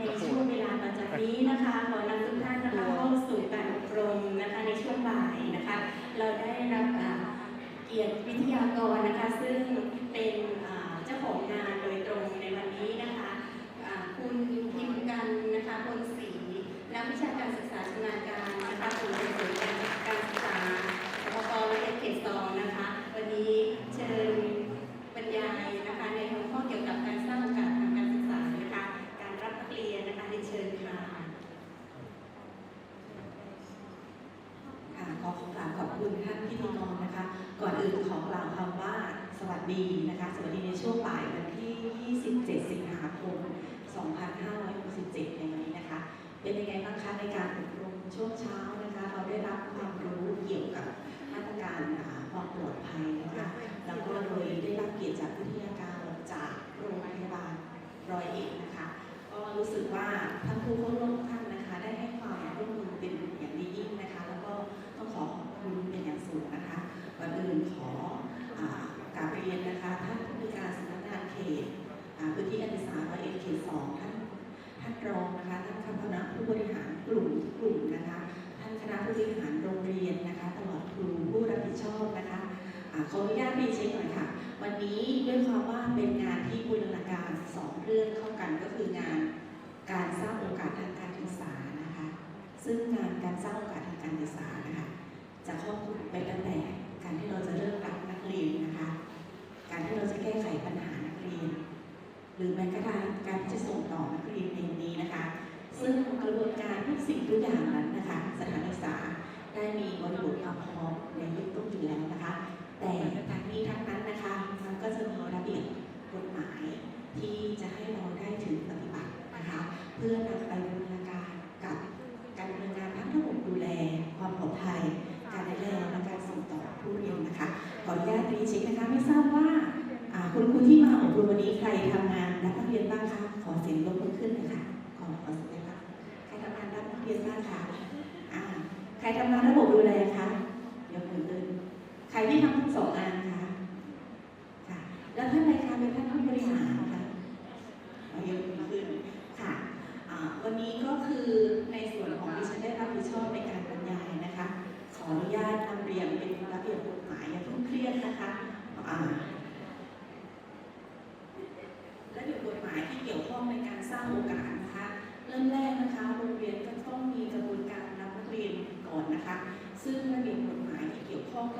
ในช่วงเวลาต่อจากนี้นะคะขอนำทุกท่านนะคะเข้าสู่การอบรมนะคะในช่วงบ่ายนะคะ เราได้รับอ่าเกียรติวิทยากรนะคะ ซึ่งเป็นเจ้าของงานโดยตรงในวันนี้นะคะคุณพิมพ์กันนะคะพลศรีนักวิชาการศึกษาชำนาญการนะคะศูนย์ส่งเสริมการการศึกษาสปกละเอียดเขตสองนะคะ วันนี้เชิญบรรยายนะคะในหัวข้อเกี่ยวกับการสร้างโอกาสทางการศึกษานะคะ การรับนักเรียนนะคะเรียนเชิญค่ะ ค่ะขอขอกราบขอบคุณท่านพิธีกรนะคะ ก่อนอื่นขอกล่าวคำว่าสวัสดีนะคะ สวัสดีในช่วงบ่ายวันที่ 27 สิงหาคม 2567 ในวันนี้นะคะ เป็นยังไงบ้างคะ ในการอบรมช่วงเช้านะคะ เราได้รับความรู้เกี่ยวกับมาตรการอ่าความปลอดภัยนะคะแล้วก็โดยได้รับเกียรติจากวิทยาการจาก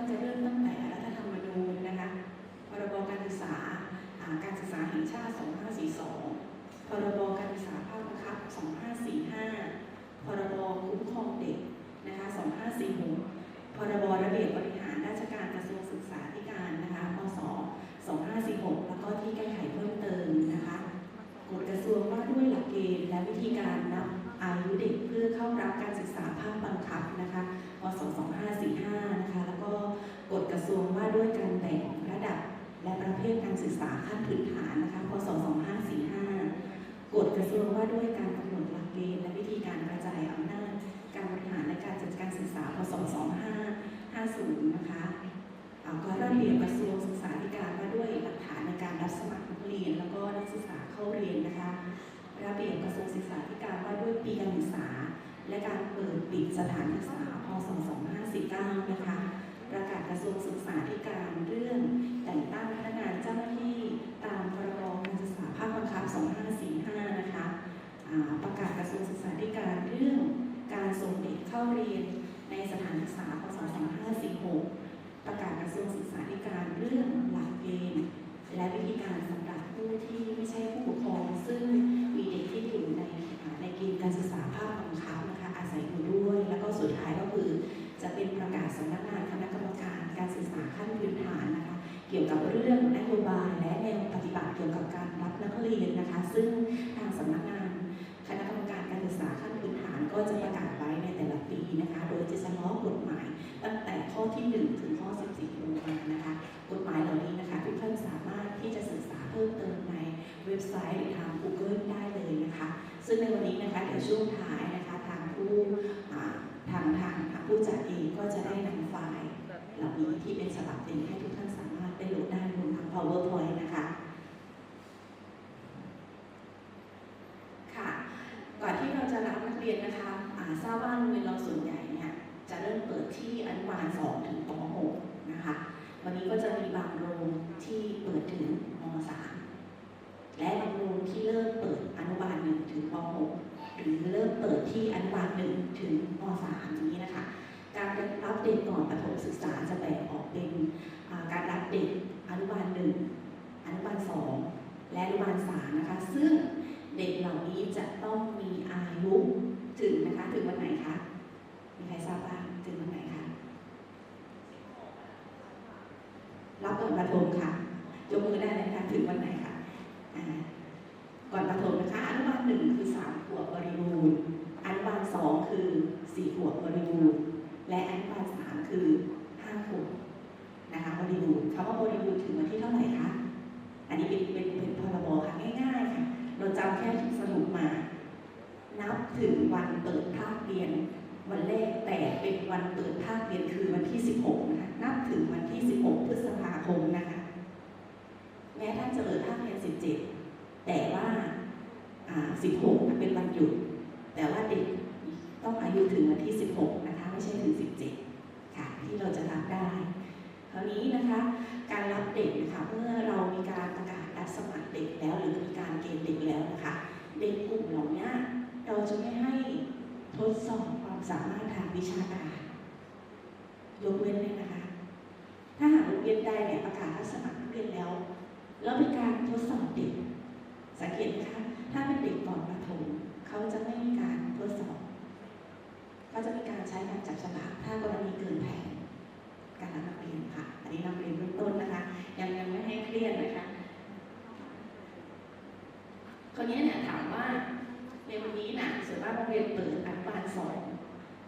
ก็จะเริ่มตั้งแต่รัฐธรรมนูญนะคะพรบการศึกษาอ่าการศึกษาแห่งชาติ 2542 พรบการศึกษาภาคบังคับ 2545 พรบคุ้มครองเด็กนะคะ 2546 พรบระเบียบบริหารราชการกระทรวงศึกษาธิการนะคะพศ2546 แล้วก็ที่แก้ไขเพิ่มเติมนะคะกฎกระทรวงว่าด้วยหลักเกณฑ์และวิธีการนับอายุเด็กเพื่อเข้ารับการศึกษาภาคบังคับนะคะ พศ 2545 นะคะ แล้วก็กฎกระทรวงว่าด้วยการแบ่งระดับและประเภทการศึกษาขั้นพื้นฐานนะคะ พศ 2545 กฎกระทรวงว่าด้วยการกำหนดหลักเกณฑ์และวิธีการกระจายอำนาจ การบริหารและการจัดการศึกษา พศ 2550 นะคะอ่าก็ระเบียบกระทรวงศึกษาธิการว่าด้วยหลักฐานในการรับสมัครนักเรียน แล้วก็นักศึกษาเข้าเรียนนะคะ ระเบียบกระทรวงศึกษาธิการว่าด้วยปีการศึกษา และการเปิดปิดสถานศึกษาพศ 2549 นะคะ ประกาศกระทรวงศึกษาธิการเรื่อง แต่งตั้งพนักงานเจ้าหน้าที่ตามพรบการศึกษาภาคบังคับ 2545 นะคะประกาศกระทรวงศึกษาธิการเรื่องการส่งเด็กเข้าเรียนในสถานศึกษาพศ 2546 ประกาศกระทรวงศึกษาธิการเรื่องหลักเกณฑ์และวิธีการสำหรับผู้ที่ไม่ใช่ผู้ปกครองซึ่งมีเด็กที่อยู่ในในเกณฑ์การศึกษาภาคบังคับนะคะ ศัยอยู่ด้วย แล้วก็สุดท้ายก็คือจะเป็นประกาศสำนักงานคณะกรรมการการศึกษาขั้นพื้นฐานนะคะ เกี่ยวกับเรื่องนโยบายและแนวปฏิบัติเกี่ยวกับการรับนักเรียนนะคะ ซึ่งทางสำนักงานคณะกรรมการการศึกษาขั้นพื้นฐานก็จะประกาศไว้ในแต่ละปีนะคะ โดยจะเฉพาะกฎหมาย ตั้งแต่ข้อที่ 1 ถึงข้อ 14ลงมานะคะ กฎหมายเหล่านี้นะคะทุกท่านสามารถที่จะศึกษาเพิ่มเติมในเว็บไซต์หรือทาง Google ได้เลยนะคะ ซึ่งในวันนี้นะคะเดี๋ยวช่วงท้ายนะ ทางผู้อ่าทางทางผู้จัดเองก็จะได้นำไฟล์เหล่านี้ที่เป็นฉบับเต็มให้ทุกท่านสามารถไปโหลดได้บนทาง PowerPoint นะคะค่ะก่อนที่เราจะรับนักเรียนนะคะอ่าทราบว่าโรงเรียนเราส่วนใหญ่เนี่ยจะเริ่มเปิดที่อนุบาล2ถึงป .6 นะคะวันนี้ก็จะมีบางโรงที่เปิดถึงม .3 และบางโรงที่เริ่มเปิดอนุบาล1ถึงป .6 หรือเริ่มเปิดที่อนุบาล1ถึงม .3 อย่างนี้นะคะ การรับเด็กก่อนประถมศึกษาจะแบ่งออกเป็นการรับเด็กอนุบาล1อนุบาล2และอนุบาล3นะคะ ซึ่งเด็กเหล่านี้จะต้องมีอายุถึงนะคะถึงวันไหนคะมีใครทราบบ้างถึงวันไหนคะรับก่อนประถมค่ะยกมือได้เลยคะถึงวันไหนคะก่อนประถม หนึ่งคือสามขวบบริบูรณ์ อนุบาลสองคือสี่ขวบบริบูรณ์ และอนุบาลสามคือห้าขวบนะคะบริบูรณ์คำว่าบริบูรณ์ถึงวันที่เท่าไหร่คะ อันนี้เป็นเป็นเป็นพรบค่ะง่ายๆค่ะ เราจำแค่สรุปมา นับถึงวันเปิดภาคเรียนวันแรกแต่เป็นวันเปิดภาคเรียนคือวันที่ 16 นะคะ นับถึงวันที่ 16 พฤษภาคมนะคะ แม้ท่านจะเปิดภาคเรียน 17 แต่ว่า อ่า16นเป็นวันหยุด แต่ว่าเด็กต้องอายุถึงวันที่ 16 นะคะ ไม่ใช่ถึง 17 ค่ะ ที่เราจะรับได้คราวนี้นะคะ การรับเด็กนะคะเมื่อเรามีการประกาศรับสมัครเด็กแล้ว หรือมีการเกณฑ์เด็กแล้วนะคะ เด็กกลุ่มเหล่านี้เราจะไม่ให้ทดสอบความสามารถทางวิชาการยกเว้นเลยนะคะ ถ้าหากโรงเรียนใดเนี่ยประกาศรับสมัครนักเรียนแล้ว แล้วเป็นการทดสอบเด็ก สังเกตไหมคะ ถ้าเป็นเด็กก่อนประถมเขาจะไม่มีการทดสอบ ก็จะมีการใช้การจับฉลากถ้ากรณีเกินแผนการรับนักเรียนค่ะ อันนี้นักเรียนเบื้องต้นนะคะ ยังยังไม่ให้เครียดนะคะคราวนี้เนี่ยถามว่าในวันนี้นะส่วนมากโรงเรียนเปิดอนุบาลสอง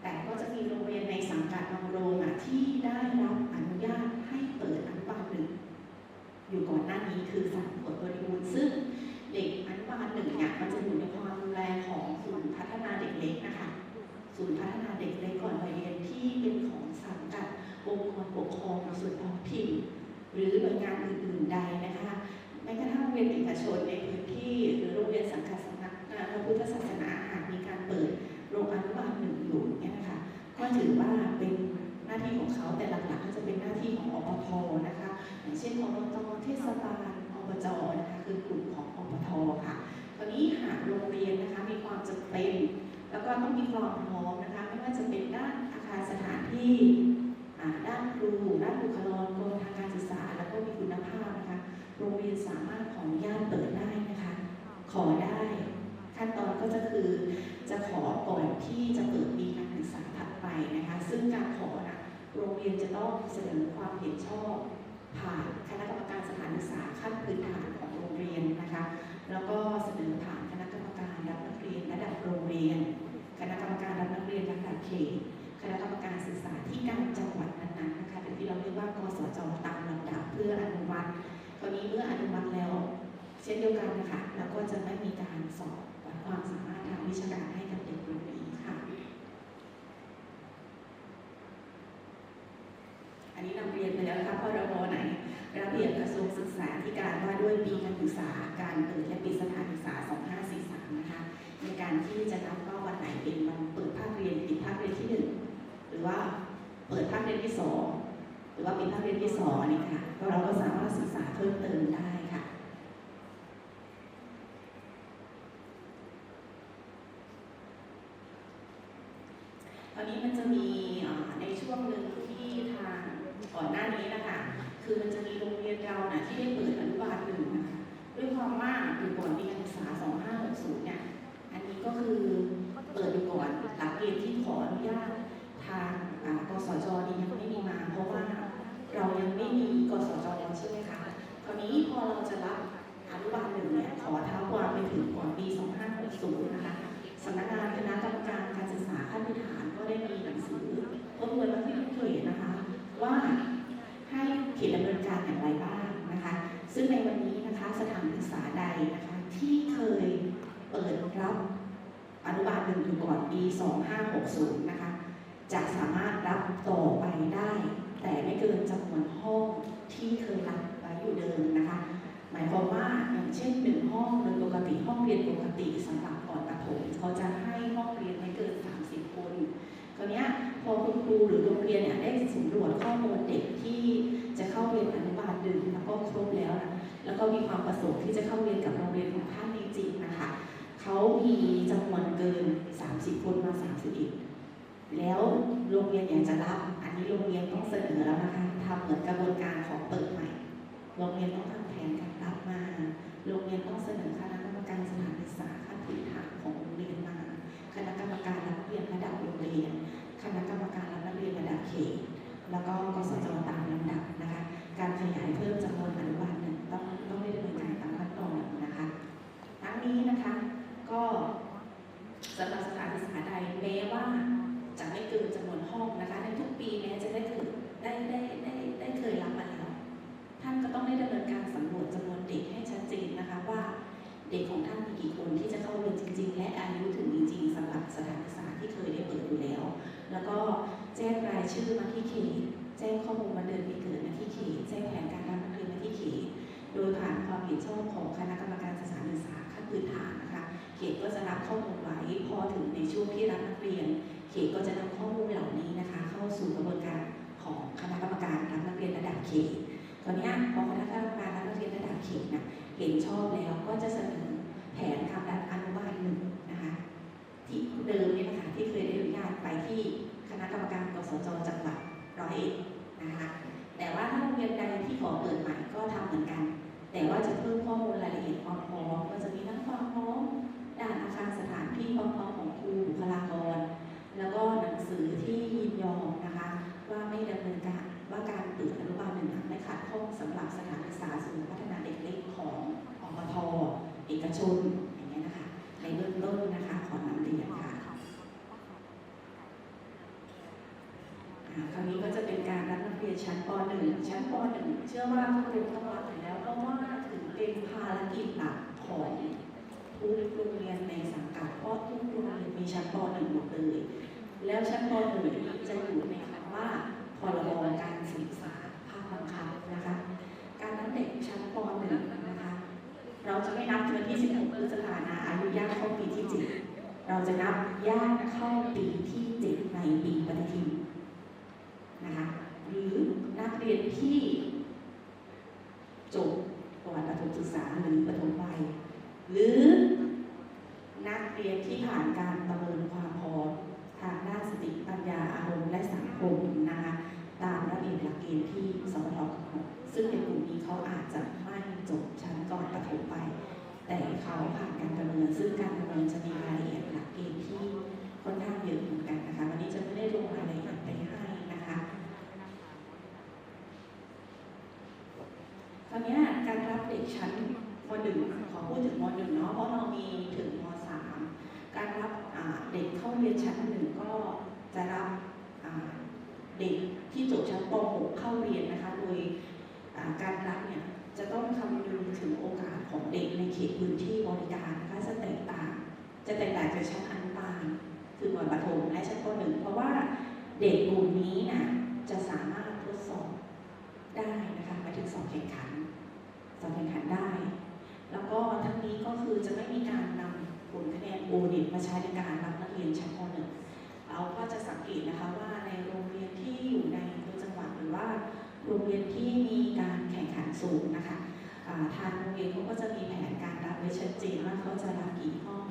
แต่ก็จะมีโรงเรียนในสังกัดบางโรงอะที่ได้รับอนุญาตให้เปิดอนุบาลหนึ่งอยู่ก่อนหน้านี้คือสามขวบบริบูรณ์ซึ่ง เด็กอนุบาลหนึ่งเนี่ยมันจะอยู่ในความดูแลของศูนย์พัฒนาเด็กเล็กนะคะศูนย์พัฒนาเด็กเล็กก่อนวัยเรียนที่เป็นของสังกัดองค์กรปกครองส่วนท้องถิ่นหรือหน่วยงานอื่นๆใดนะคะแม้กระทั่งโรงเรียนเอกชนในพื้นที่หรือโรงเรียนสังกัดสำนักงานพระพุทธศาสนาหากมีการเปิดโรงอนุบาลหนึ่งอยู่เนี่ยนะคะก็ถือว่าเป็นหน้าที่ของเขาแต่หลักๆก็จะเป็นหน้าที่ของอปทนะคะอย่างเช่นอบตเทศบาล อบจนะคะคือกลุ่มของอปทค่ะคราวนี้หากโรงเรียนนะคะมีความจำเป็น แล้วก็ต้องมีความพร้อมนะคะไม่ว่าจะเป็นด้านอาคารสถานที่ด้านครูด้านบุคลากรทางการศึกษา แล้วก็มีคุณภาพนะคะโรงเรียนสามารถขออนุญาตเปิดได้นะคะ ขอได้ ขั้นตอนก็จะคือจะขอก่อนที่จะเปิดปีการศึกษาถัดไปนะคะ ซึ่งการขอนะโรงเรียนจะต้องเสนอความเห็นชอบ ผ่านคณะกรรมการสถานศึกษาขั้นพื้นฐานของโรงเรียนนะคะ แล้วก็เสนอผ่านคณะกรรมการรับนักเรียนระดับโรงเรียน คณะกรรมการรับนักเรียนระดับเขตคณะกรรมการศึกษาที่การจังหวัดนั้นๆนะคะหรือที่เราเรียกว่ากสจตามลำดับเพื่ออนุมัติตอนนี้เมื่ออนุมัติแล้ว เช่นเดียวกันนะคะแล้วก็จะไม่มีการสอบวัดความสามารถทางวิชาการให้กับเด็กกลุ่มนี้ค่ะ อันนี้นำเรียนไปแล้วนะคะพรบไหน ระเบียบกระทรวงศึกษาธิการว่าด้วยปีการศึกษาการเปิดและปิดสถานศึกษา 2543 นะคะ ในการที่จะนับว่าวันไหนเป็นวันเปิดภาคเรียนปิดภาคเรียนที่หนึ่งหรือว่าเปิดภาคเรียนที่สอง หรือว่าปิดภาคเรียนที่สองนี่ค่ะเราก็สามารถศึกษาเพิ่มเติมได้ค่ะตอนนี้มันจะมีในช่วงหนึ่งที่ทางก่อนหน้านี้นะคะคือมันจะมีโรงเรียนเรานะที่ได้เปิดอนุบาลหนึ่งนะคะด้วยความว่าอยู่ก่อนปีการศึกษา 2560 เนี่ย อันนี้ก็คือเปิดอยู่ก่อนหลักเกณฑ์ที่ขออนุญาตทางกสจนี่ยังไม่มีมาเพราะว่า รับอนุบาลหนึ่งอยู่ก่อนปี 2560 นะคะ จะสามารถรับต่อไปได้ แต่ไม่เกินจำนวนห้องที่เคยรับไว้อยู่เดิมนะคะ หมายความว่าอย่างเช่นหนึ่งห้องโดยปกติห้องเรียนปกติสำหรับก่อนประถมเขาจะให้ห้องเรียนไม่เกิน 30 คนคราวนี้พอคุณครูหรือโรงเรียนเนี่ยได้สำรวจข้อมูลเด็กที่จะเข้าเรียนอนุบาลหนึ่งแล้วก็ครบแล้วนะแล้วก็มีความประสงค์ที่จะเข้าเรียนกับโรงเรียนของท่านจริงๆนะคะ เขามีจำนวนเกิน 30 คนมา 31 แล้วโรงเรียนอยากจะรับ อันนี้โรงเรียนต้องเสนอแล้วนะคะทำเหมือนกระบวนการของเปิดใหม่ โรงเรียนต้องทำแผนการรับมา โรงเรียนต้องเสนอคณะกรรมการสถานศึกษาขั้นพื้นฐานของโรงเรียนมา คณะกรรมการรับนักเรียนระดับโรงเรียน คณะกรรมการรับนักเรียนระดับเขต แล้วก็กสจตามลำดับนะคะ การขยายเพิ่มจำนวนอนุบาลเนี่ยต้องต้องได้ดำเนินการตามขั้นตอนนะคะทั้งนี้นะคะ ก็สำหรับสถานศึกษาใดแม้ว่าจะไม่เกินจำนวนห้องนะคะ ในทุกปีแม้จะได้เกิดได้ได้ได้ได้เคยรับมาแล้ว ท่านก็ต้องได้ดำเนินการสำรวจจำนวนเด็กให้ชัดเจนนะคะว่าเด็กของท่านมีกี่คนที่จะเข้าเรียนจริง ๆ และอายุถึงจริงๆสำหรับสถานศึกษาที่เคยได้เปิดอยู่แล้ว แล้วก็แจ้งรายชื่อมาที่เขตแจ้งข้อมูลวันเดือนปีเกิดมาที่เขตแจ้งแผนการรับนักเรียนมาที่เขตโดยผ่านความเห็นชอบของคณะกรรมการสถานศึกษาขั้นพื้นฐาน เขตก็จะรับข้อมูลไว้พอถึงในช่วงที่รับนักเรียน เขตก็จะนำข้อมูลเหล่านี้นะคะ เข้าสู่กระบวนการของคณะกรรมการรับนักเรียนระดับเขตตอนนี้พอคณะกรรมการรับนักเรียนระดับเขตนะเห็นชอบแล้วก็จะเสนอแผนการดันอนุบาลหนึ่งนะคะที่เดิมเนี่ยนะคะที่เคยได้อนุญาตไปที่คณะกรรมการกสจจังหวัดร้อยเอ็ดนะคะแต่ว่าถ้าโรงเรียนใดที่ขอเปิดใหม่ก็ทำเหมือนกัน แต่ว่าจะเพิ่มข้อมูลรายละเอียดความพร้อมก็จะมีทั้งความพร้อม ด้านอาคารสถานที่ความพร้อมของครูบุคลากร แล้วก็หนังสือที่ยินยอมนะคะ ว่าไม่ดำเนินการว่าการเปิดอนุบาลหนึ่งไม่ขัดข้องสำหรับสถานศึกษาศูนย์พัฒนาเด็กเล็กของอปทเอกชนอย่างเงี้ยนะคะในเบื้องต้นนะคะขอนำเรียนค่ะคราวนี้ก็จะเป็นการรับนักเรียนชั้นป .1 ชั้นป .1 เชื่อว่าทุกคนต้องรับอยู่แล้วเพราะว่าถือเป็นภารกิจหลักของ ทุกโรงเรียนในสังกัดเพราะทุกโรงเรียนมีชั้นป .1 หมดเลย แล้วชั้นป .1 จะอยู่ในคำว่าพรบการศึกษาภาคบังคับนะคะ การนับเด็กชั้นป .1 นะคะ เราจะไม่นับวันที่ 16พฤษภาคมอายุย่างเข้าปีที่ 7 เราจะนับย่างเข้าปีที่ 7 ในปีปฏิทินนะคะหรือนักเรียนที่จบประวัติประถมศึกษาหรือประถมวัย หรือนักเรียนที่ผ่านการประเมินความพร้อมทางด้านสติปัญญาอารมณ์และสังคมนะคะตามระเบียบหลักเกณฑ์ที่สมทกำหนดซึ่งในกลุ่มนี้เขาอาจจะไม่จบชั้นก่อนประถมไป แต่เขาผ่านการประเมินซึ่งการประเมินจะมีรายละเอียดหลักเกณฑ์ที่ค่อนข้างเยอะเหมือนกันนะคะวันนี้จะไม่ได้ลงรายละเอียดไปให้นะคะคราวนี้การรับเด็กชั้น ม .1 ขอพูดถึงม .1 เนาะเพราะเรามีถึงม .3 การรับเด็กเข้าเรียนชั้นหนึ่งก็จะรับเด็กที่จบชั้นป .6 เข้าเรียนนะคะ โดยการรับเนี่ยจะต้องคำนึงถึงโอกาสของเด็กในเขตพื้นที่บริการนะคะจะแตกต่าง จะแตกต่างจากชั้นอนุบาลคือวัยประถมและชั้นป .1 เพราะว่าเด็กกลุ่มนี้น่ะจะสามารถทดสอบได้นะคะมาถึงสอบแข่งขันสอบแข่งขันได้ แล้วก็ทั้งนี้ก็คือจะไม่มีการนำผลคะแนนโอเน็ตมาใช้ในการรับนักเรียนชั้นป .1 เราก็จะสังเกตนะคะว่าในโรงเรียนที่อยู่ในตัวจังหวัดหรือว่าโรงเรียนที่มีการแข่งขันสูงนะคะทางโรงเรียนเขาก็จะมีแผนการรับไว้ชัดเจนว่าเขาจะรับกี่ห้อง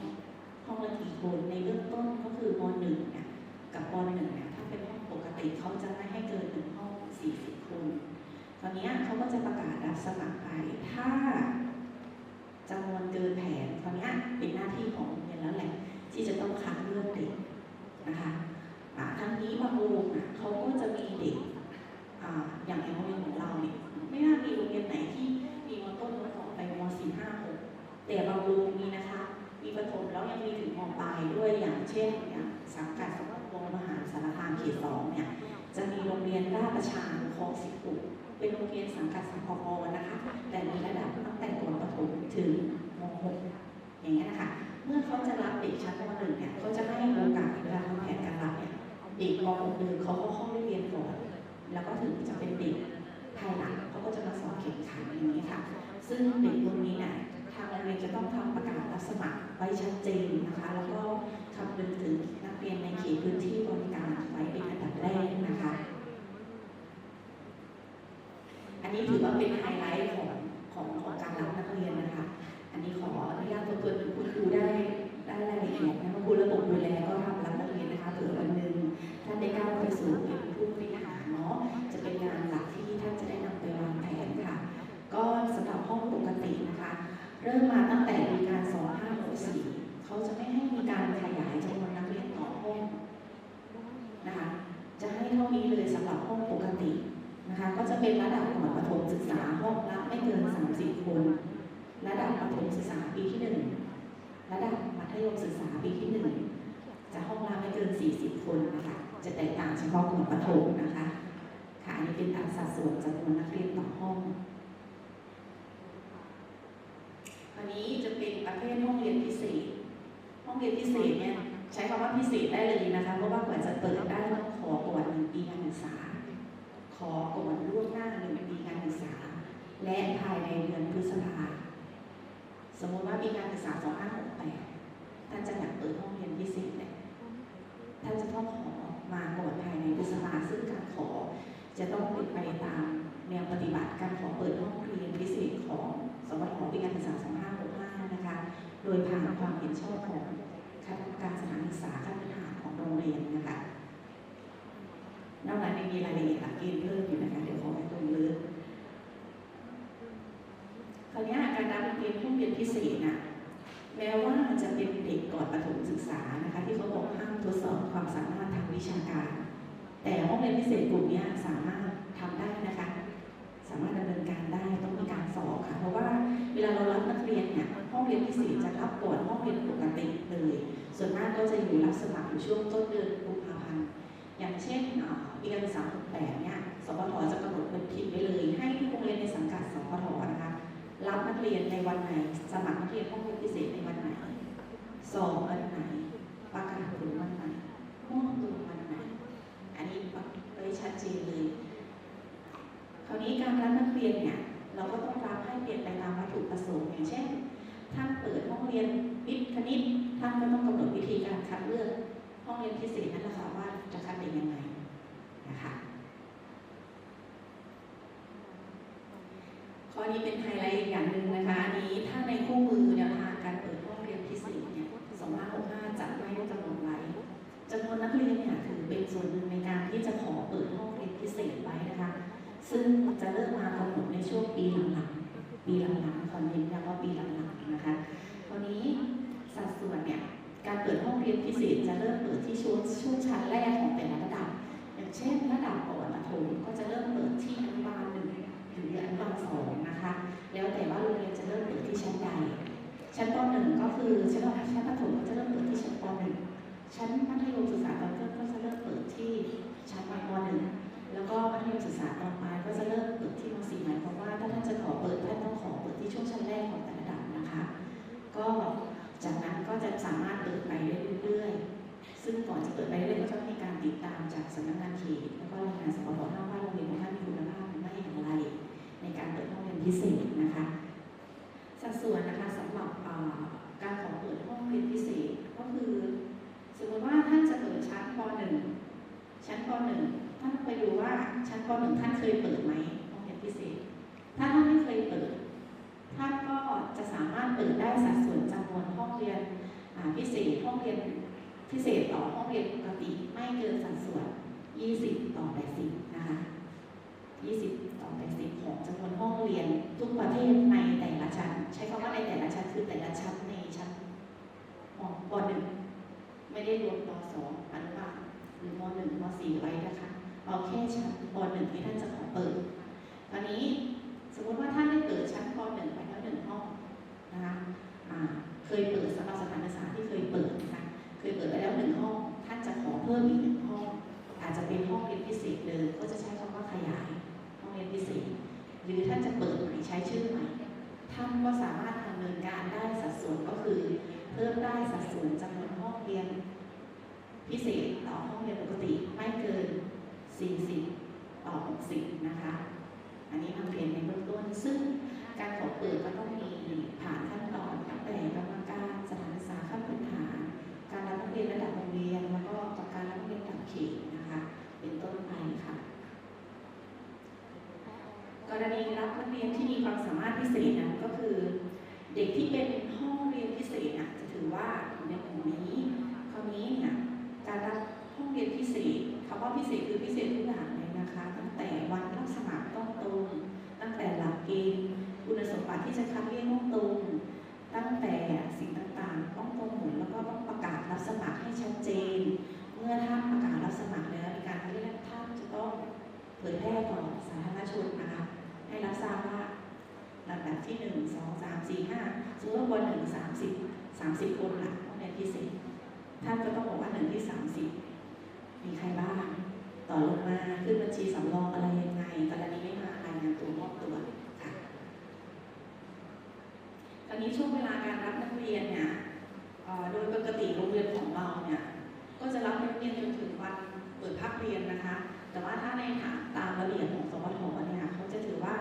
ห้องละกี่คนในเบื้องต้นก็คือม .1 เนี่ยกับป .1 เนี่ยถ้าเป็นห้องปกติเขาจะไม่ให้เกินหนึ่งห้อง40คนตอนนี้เขาก็จะประกาศรับสมัครไปถ้า จำนวนเกินแผนตอนนี้เป็นหน้าที่ของโรงเรียนแล้วแหละ ที่จะต้องคัดเลือกเด็กนะคะทั้งนี้บางโรงเขาก็จะมีเด็กออย่างโรงเรียนของเราเนี่ยไม่น่ามีโรงเรียนไหนที่มีมต้นมสองไปมสี่ห้าหกแต่บางโรงมีนะคะ มีประถมแล้วยังมีถึงมปลายด้วยอย่างเช่นอย่างสังกัดสำนักวงมหาสารคามเขตสองเนี่ยจะมีโรงเรียนราชประชานุเคราะห์สิบหก เป็นโรงเรียนสังกัดสพพนะคะ แต่มีระดับตั้งแต่ก่อนประถมถึงม .6 อย่างเงี้ยนะคะ เมื่อเขาจะรับเด็กชั้นม .1 เนี่ยเขาจะให้โอกาสเวลาทำแผนการรับเนี่ยเด็กม .6 เดินเขาก็เข้าเรียนก่อน แล้วก็ถึงจะเป็นเด็กภายหลังเขาก็จะมาสอบแข่งขันอย่างนี้ค่ะ ซึ่งเด็กตรงนี้เนี่ยทางโรงเรียนจะต้องทำประกาศรับสมัครไว้ชัดเจนนะคะ แล้วก็คำนึงถึงนักเรียนในเขตพื้นที่บริการไว้เป็นอันดับแรกนะคะ อันนี้ถือว่าเป็นไฮไลท์ของของของการรับนักเรียนนะคะ อันนี้ขออนุญาตทบทวนเป็นคุณครูได้ได้รายละเอียดนะคะครูระบบดูแลก็ทำรับนักเรียนนะคะเผื่อวันหนึ่งท่านได้ก้าวไปสู่เป็นผู้บริหารเนาะจะเป็นงานหลักที่ท่านจะได้นำไปวางแผนค่ะ ก็สำหรับห้องปกตินะคะ เริ่มมาตั้งแต่ปีการ2564เขาจะไม่ให้มีการขยายจำนวนนักเรียนต่อห้องนะคะจะให้เท่านี้เลยสำหรับห้องปกติ นะคะก็จะเป็นระดับก่อนประถมศึกษาห้องละไม่เกิน 30 คน ระดับประถมศึกษาปีที่ 1 ระดับมัธยมศึกษาปีที่ 1 จะห้องละไม่เกิน 40 คนนะคะจะแตกต่างเฉพาะก่อนประถมนะคะค่ะอันนี้เป็นอัตราส่วนจำนวนนักเรียนต่อห้องอันนี้จะเป็นประเภทห้องเรียนพิเศษ ห้องเรียนพิเศษเนี่ยใช้คำว่าพิเศษได้เลยนะคะเพราะว่ากว่าจะเปิดได้ต้องขอก่อนหนึ่งปีการศึกษา อก่อนล่วงหน้าหนึ่งปีการศึกษา และภายในเดือนพฤษภาสมมติว่าปีการศึกษา 2568 ท่านจะอยากเปิดห้องเรียนพิเศษเนี่ยท่านจะต้องขอมาก่อนภายในพฤษภาซึ่งการขอจะต้องเป็นไปตามแนวปฏิบัติการขอเปิดห้องเรียนพิเศษของสวทปีการศึกษา 2565 นะคะ โดยผ่านความเห็นชอบของคณะกรรมการสถานศึกษาขั้นพื้นฐานของโรงเรียนนะคะ นอกนั้นยังมีรายละเอียดหลักเกณฑ์เพิ่มอยู่นะคะเดี๋ยวขอไปตรงลึกคราวนี้การรับนักเรียนห้เรียนพิเศษน่ะแม้ว่ามันจะเป็นเด็กก่อนประถมศึกษานะคะ ที่เขาบอกห้ามทดสอบความสามารถทางวิชาการ แต่ห้องเรียนพิเศษกลุ่มนี้สามารถทำได้นะคะ สามารถดำเนินการได้ต้องมีการสอบค่ะ เพราะว่าเวลาเรารับนักเรียนเนี่ยห้องเรียนพิเศษจะรับก่อนห้องเรียนปกติเลย ส่วนมากก็จะอยู่รับสมัครอยู่ช่วงต้นเดือนกุมภาพันธ์อย่างเช่นอ่า ปีการศึกษา68เนี่ยสพทจะกำหนดเป็นทิศไว้เลย ให้ทุกโรงเรียนในสังกัดสพทนะคะ รับนักเรียนในวันไหน สมัครนักเรียนห้องเรียนพิเศษในวันไหนสอบวันไหน ประกาศผลวันไหนห้องตัววันไหน อันนี้ไว้ชัดเจนเลย คราวนี้การรับนักเรียนเนี่ยเราก็ต้องรับให้เปลี่ยนไปตามวัตถุประสงค์อย่างเช่นท่านเปิดห้องเรียนวิทย์คณิตท่านก็ต้องกำหนดวิธีการคัดเลือกห้องเรียนพิเศษนั่นแหละค่ะว่าจะคัดเป็นยังไง นะคะข้อนี้เป็นไฮไลท์อีกอย่างหนึ่งนะคะ อันนี้ถ้าในคู่มือแนวทางการเปิดห้องเรียนพิเศษเนี่ย 2565จะไม่ได้กำหนดไว้จำนวนนักเรียนเนี่ยถือเป็นส่วน เช่นระดับก่อนประถมก็จะเริ่มเปิดที่อนุบาลหนึ่งหรืออนุบาลสองนะคะ แล้วแต่ว่าโรงเรียนจะเริ่มเปิดที่ชั้นใด ชั้นปหนึ่งก็คือชั้นชั้นประถมก็จะเริ่มเปิดที่ชั้นปหนึ่งชั้นมัธยมศึกษาตอนต้นก็จะเริ่มเปิดที่ชั้นปหนึ่งแล้วก็มัธยมศึกษาตอนปลายก็จะเริ่มเปิดที่ม .4 หมายความว่าถ้าท่านจะขอเปิดท่านต้องขอเปิดที่ช่วงชั้นแรกของแต่ละระดับนะคะ ก็จากนั้นก็จะสามารถเปิดไปเรื่อยๆ ซึ่งก่อนจะเปิดไปเรื่อยก็จะมีการติดตามจากสำนักงานเขตแล้วก็รายงานสปทห้าว่าโรงเรียนของท่านมีคุณภาพหรือไม่อย่างไร ในการเปิดห้องเรียนพิเศษนะคะ สัดส่วนนะคะสำหรับการขอเปิดห้องเรียนพิเศษก็คือ สมมติว่าท่านจะเปิดชั้นป .1 ชั้นป .1 ท่านไปดูว่าชั้นป .1 ท่านเคยเปิดไหมห้องเรียนพิเศษ ถ้าท่านไม่เคยเปิด ท่านก็จะสามารถเปิดได้สัดส่วนจำนวนห้องเรียนพิเศษห้องเรียน พิเศษต่อห้องเรียนปกติไม่เกินสัดส่วน 20 ต่อ 80 นะคะ 20 ต่อ 80 ของจำนวนห้องเรียนทุกประเภทในแต่ละชั้น ใช้คำว่าในแต่ละชั้นคือแต่ละชั้นในชั้นของป .1 ไม่ได้รวมป .2 อนุบาลหรือม .1 ม .4 ไว้นะคะ เอาแค่ชั้นป .1 ที่ท่านจะขอเปิดตอนนี้สมมติว่าท่านได้เปิดชั้นป .1 ไปแล้วหนึ่งห้องนะคะเคยเปิดสำหรับสถานศึกษาที่เคยเปิด คะเคยเปิดไปแล้วหนึ่งห้อง ท่านจะขอเพิ่มอีกหนึ่งห้อง อาจจะเป็นห้องเรียนพิเศษเดิมก็จะใช้คำว่าขยายห้องเรียนพิเศษ หรือท่านจะเปิดใหม่ใช้ชื่อใหม่ ท่านก็สามารถดำเนินการได้สัดส่วนก็คือ เพิ่มได้สัดส่วนจำนวนห้องเรียนพิเศษต่อห้องเรียนปกติไม่เกิน 40 ต่อ 60 นะคะ อันนี้ทำเรียนในเบื้องต้น ซึ่งการขอเปิดก็ต้องมีผ่านขั้น เรีนะดับเขตนะคะ เป็นต้นไปค่ะ กรณีรับนักเรียนที่มีความสามารถพิเศษนั้นก็คือ เด็กที่เป็นห้องเรียนพิเศษนะจะถือว่าอยู่ในกลุ่มนี้คราวนี้เนี่ยการรับห้องเรียนพิเศษคำว่าพิเศษคือพิเศษทุกอย่างเลยนะคะ ตั้งแต่วันรับสมัครต้องตรงตั้งแต่หลักเกณฑ์คุณสมบัติที่จะคัดเลือกต้องตรงตั้งแต่สิ่งต่างๆ ต้องตรงหมดแล้วก็ต้องประกาศรับสมัครให้ชัดเจน เมื่อท่านประกาศรับสมัครแล้วมีการคัดเลือกท่านจะต้องเผยแพร่ต่อสาธารณชนนะคะให้รับทราบว่าลำดับที่หนึ่งสองสามสี่ห้าสมมติว่าวันหนึ่งสามสิบสามสิบคนหลักห้องเรียนพิเศษท่านก็ต้องบอกว่าหนึ่งที่สามสิบมีใครบ้าง ต่อลงมาขึ้นบัญชีสำรองอะไรยังไงกรณีไม่มารายงานตัวมอบตัวค่ะตอนนี้ช่วงเวลาการรับนักเรียนเนี่ยโดยปกติโรงเรียนของเราเนี่ย ก็จะรับนักเรียนจนถึงวันเปิดภาคเรียนนะคะ แต่ว่าถ้าในฐานตามระเบียบของสปทเนี่ยเขาจะถือว่า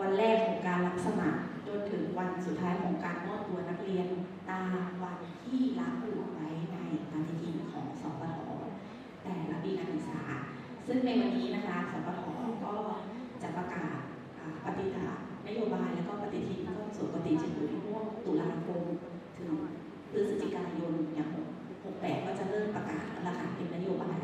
วันแรกของการรับสมัครจนถึงวันสุดท้ายของการมอบตัวนักเรียนตามวันที่รับระบุไว้ในปฏิทินของสปทแต่ละปีการศึกษา ซึ่งในวันนี้นะคะสปทก็จะประกาศปฏิกานนโยบายและก็ปฏิทินก็ส่วนปฏิทินอยู่ในห่วงตุลาคมถึงพฤศจิกายนอย่าง แต่ก็จะเริ่มประกาศแล้วล่ะค่ะเป็นนโยบาย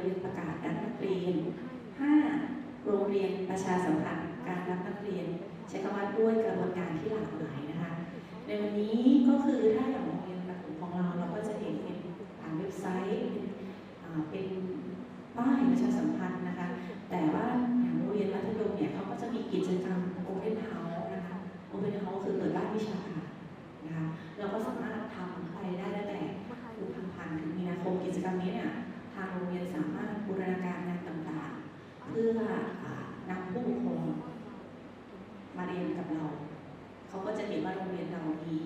เรียนประกาศรับนักเรียน 5. โรงเรียนประชาสัมพันธ์การรับนักเรียน ใช้คำว่าด้วยกระบวนการที่หลากหลายนะคะ ในวันนี้ก็คือถ้าอย่างโรงเรียนประถมของเราเราก็จะเห็นเป็นผ่านเว็บไซต์เป็นอ่าเป็นป้ายประชาสัมพันธ์นะคะ แต่ว่าอย่างโรงเรียนมัธยมเนี่ยเขาก็จะมีกิจกรรม Open House นะคะ Open House คือเปิดบ้านวิชาการนะคะเราก็สามารถทำไปได้ตั้งแต่กุมภาพันธ์ถึงมีนาคมกิจกรรมนี้เนี่ย ทางโรงเรียนสามารถบูรณาการงานต่างๆ เพื่ออนำผู้ปกครองมาเรียนกับเรา เขาก็จะเห็นว่าโรงเรียนเรามี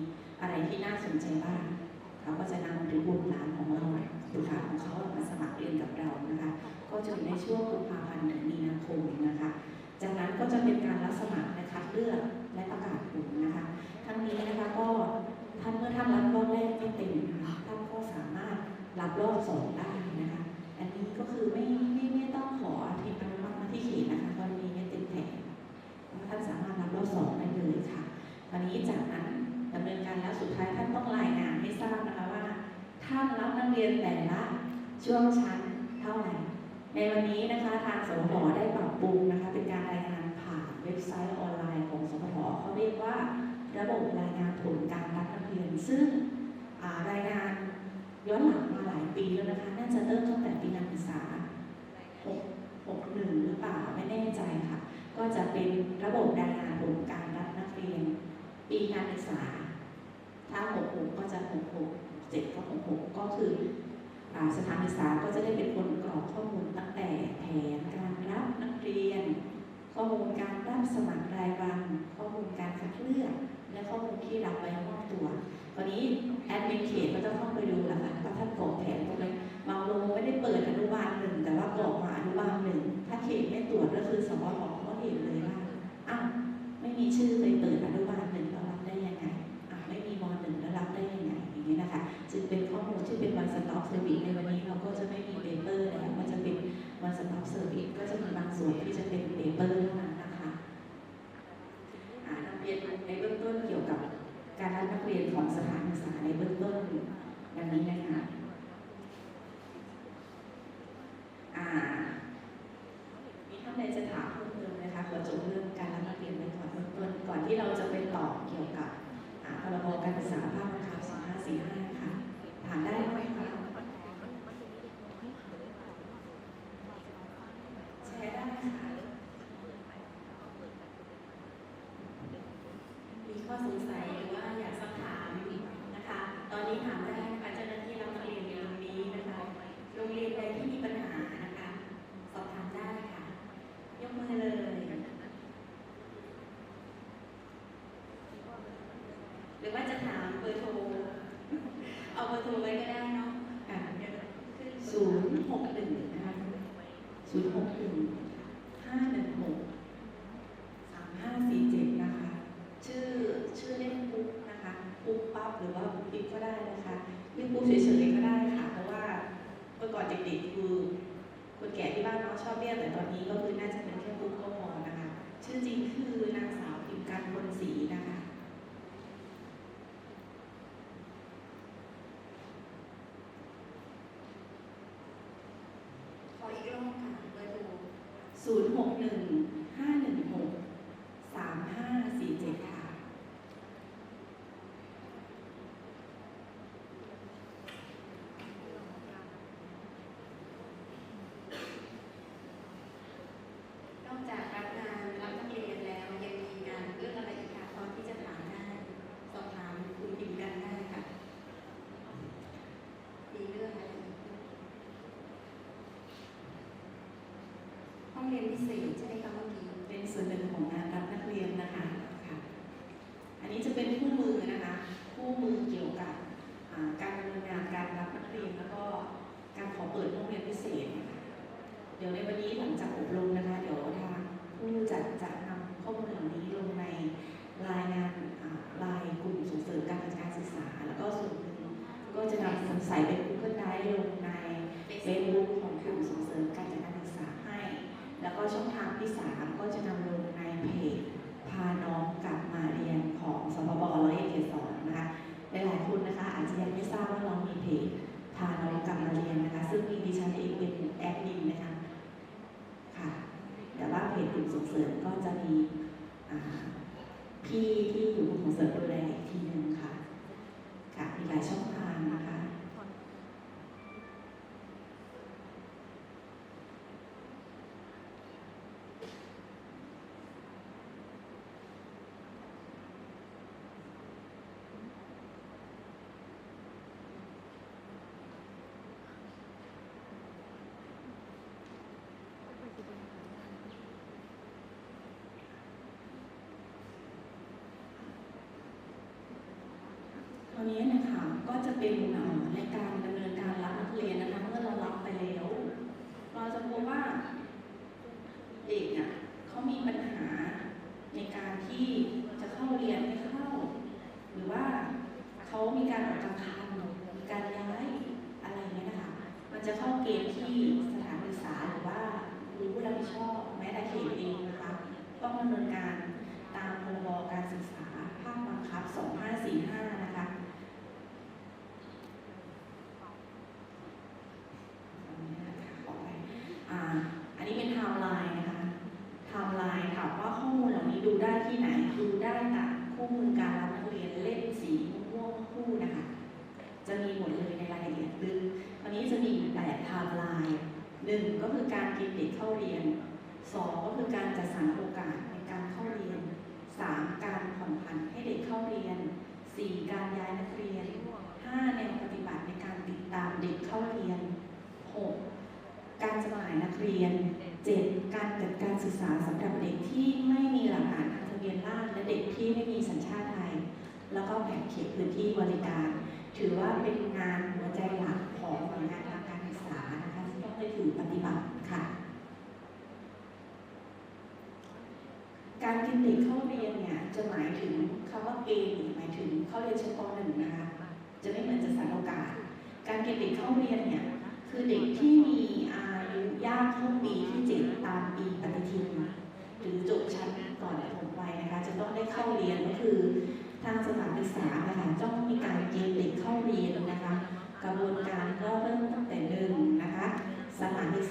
อะไรที่น่าสนใจบ้างเขาก็จะนำหรือบุตรหลานของเราบุตรหลานของเขามาสมัครเรียนกับเรานะคะ ก็จะอยู่ในช่วงกุมภาพันธ์ถึงมีนาคมนะคะ จากนั้นก็จะเป็นการรับสมัครและคัดเลือกและประกาศผลนะคะ ทั้งนี้นะคะก็ท่านเมื่อท่านรับรอบแรกไม่เต็มนท่านก็สามารถรับรอบสอง ช่วงชั้นเท่าไหร่ ในวันนี้นะคะทางสพได้ปรับปรุงนะคะเป็นการรายงานผ่านเว็บไซต์ออนไลน์ของสพเขาเรียกว่าระบบรายงานผลการรับนักเรียน ซึ่งรายงานย้อนหลังมาหลายปีแล้วนะคะ น่าจะเริ่มตั้งแต่ปีการศึกษา6 61หรือเปล่าไม่แน่ใจค่ะ ก็จะเป็นระบบรายงานผลการรับนักเรียน ปีการศึกษา ถ้า 66 ก็จะ 66 7ก็66 ก็คือ สถานศึกษาก็จะได้เป็นคนกรอกข้อมูลตั้งแต่แผนการรับนักเรียน ข้อมูลการรับสมัครรายวัน ข้อมูลการคัดเลือก และข้อมูลที่รับไว้มอบตัวตอนนี้แอดมินเขตก็จะเข้าไปดูแล้วค่ะว่าท่านกรอกแผนตรงไหนบางโรงไม่ได้เปิดอนุบาลหนึ่งแต่ว่ากรอกมาอนุบาลหนึ่งถ้าเขตไม่ตรวจก็คือสวทก็เห็นเลยว่าอ้าวไม่มีชื่อ สต็อกเซอร์วิสในวันนี้เราก็จะไม่มีเปเปอร์แล้วก็จะเป็นวันสต็อกเซอร์วิสก็จะมีบางส่วนที่จะเป็นเปเปอร์เท่านั้นนะคะอ่านเรียนในเบื้องต้นเกี่ยวกับการรับนักเรียนของสถานศึกษาในเบื้องต้นดังนี้นะคะอ่ามีท่านใดจะถามเพิ่มเติมไหมคะขอจบเรื่องการรับนักเรียนไว้ก่อนเบื้องต้นก่อนที่เราจะไปตอบเกี่ยวกับอ่าการศึกษาภาคบังคับ2545 ค่ะถามได้ไหมคะแชร์ได้ไหมคะมีข้อสงสัย 061 516 3547 ค่ะ นพิเศษใช่ไหมคะเมื่อกี้เป็นส่วนหนึ่งของงานรับนักเรียนนะคะค่ะอันนี้จะเป็นคู่มือนะคะคู่มือเกี่ยวกับอ่าการดำเนินงานการรับนักเรียนแล้วก็การขอเปิดห้องเรียนพิเศษนะคะเดี๋ยวในวันนี้หลังจากอบรมนะคะ เดี๋ยวทางผู้จัดจะนำข้อมูลเหล่านี้ลงในรายงานอ่ารายกลุ่มส่งเสริมการจัดการศึกษา แล้วก็ส่วนหนึ่งก็จะนำใส่เป็น Google Drive ลงในเฟซบุ๊กของกลุ่มส่งเสริมการจัดการศึกษาให้ แล้วก็ช่องทางที่สามก็จะนำลงในเพจพาน้องกลับมาเรียนของสพบร้อยเอ็ดเขตสองนะคะหลายๆคนนะคะอาจจะยังไม่ทราบว่าเรามีเพจพาน้องกลับมาเรียนนะคะ ซึ่งมีดิฉันเองเป็นแอดมินนะคะค่ะแต่ว่าเพจกลุ่มส่งเสริมก็จะมีพี่ที่อยู่กลุ่มส่งเสริมดูแลอีกทีหนึ่งค่ะค่ะมีหลายช่องทางนะคะ ตอนนี้นะคะก็จะเป็นในการดำเนินการรับนักเรียนนะคะเมื่อเรารับไปแล้ว เราจะพบว่าเด็กเนี่ยเขามีปัญหาในการที่จะเข้าเรียนไม่เข้า หรือว่าเขามีการออกจากคันมีการย้ายอะไรเงี้ยนะคะ มันจะเข้าเกณฑ์ที่สถานศึกษาหรือว่ารู้ผู้รับผิดชอบแม้แต่เขตเองนะคะ ต้องดำเนินการตามพรบการศึกษาภาคบังคับ 2545 นะคะ อันนี้นะคะขอไปอ่าอันนี้เป็นไทม์ไลน์นะคะ ไทม์ไลน์ถามว่าข้อมูลเหล่านี้ดูได้ที่ไหน ดูได้จากคู่มือการรับนักเรียนเล่มสีม่วงคู่นะคะ จะมีหมดเลยในรายละเอียดลึกวันนี้จะมีอยู่แปดไทม์ไลน์หนึ่งก็คือการ เข้าเรียนสองก็คือการจัดสรรโอกาสในการเข้าเรียนสามการผ่อนผันให้เด็กเข้าเรียนสี่การย้ายนักเรียนห้าแนวปฏิบัติในการติดตามเด็กเข้าเรียนหกการจำหน่ายนักเรียนเจ็ดการจัดการศึกษาสำหรับเด็กที่ไม่มีหลักฐานทางทะเบียนราษฎรและเด็กที่ไม่มีสัญชาติไทย แล้วก็แบ่เขตพื้นที่บริการ ถือว่าเป็นงานหัวใจหลักของหน่วยงานทางการศึกษานะคะที่ต้องไปถือปฏิบัติค่ะ การกินเด็กเข้าเรียนเนี่ยจะหมายถึงคำว่าเกณฑ์หมายถึงเข้าเรียนชั้นป .1 นะคะจะไม่เหมือนจะสารโอกาส การเกณฑ์เด็กเข้าเรียนเนี่ยคือเด็กที่มีอายุย่างเข้าปีที่เจ็ดตามปีปฏิทินหรือจบชั้นก่อนผมไปนะคะ จะต้องได้เข้าเรียนก็คือทางสถานศึกษานะคะต้องมีการเกณฑ์เด็กเข้าเรียนนะคะ กระบวนการก็เริ่มตั้งแต่หนึ่งนะคะสถานศึกษา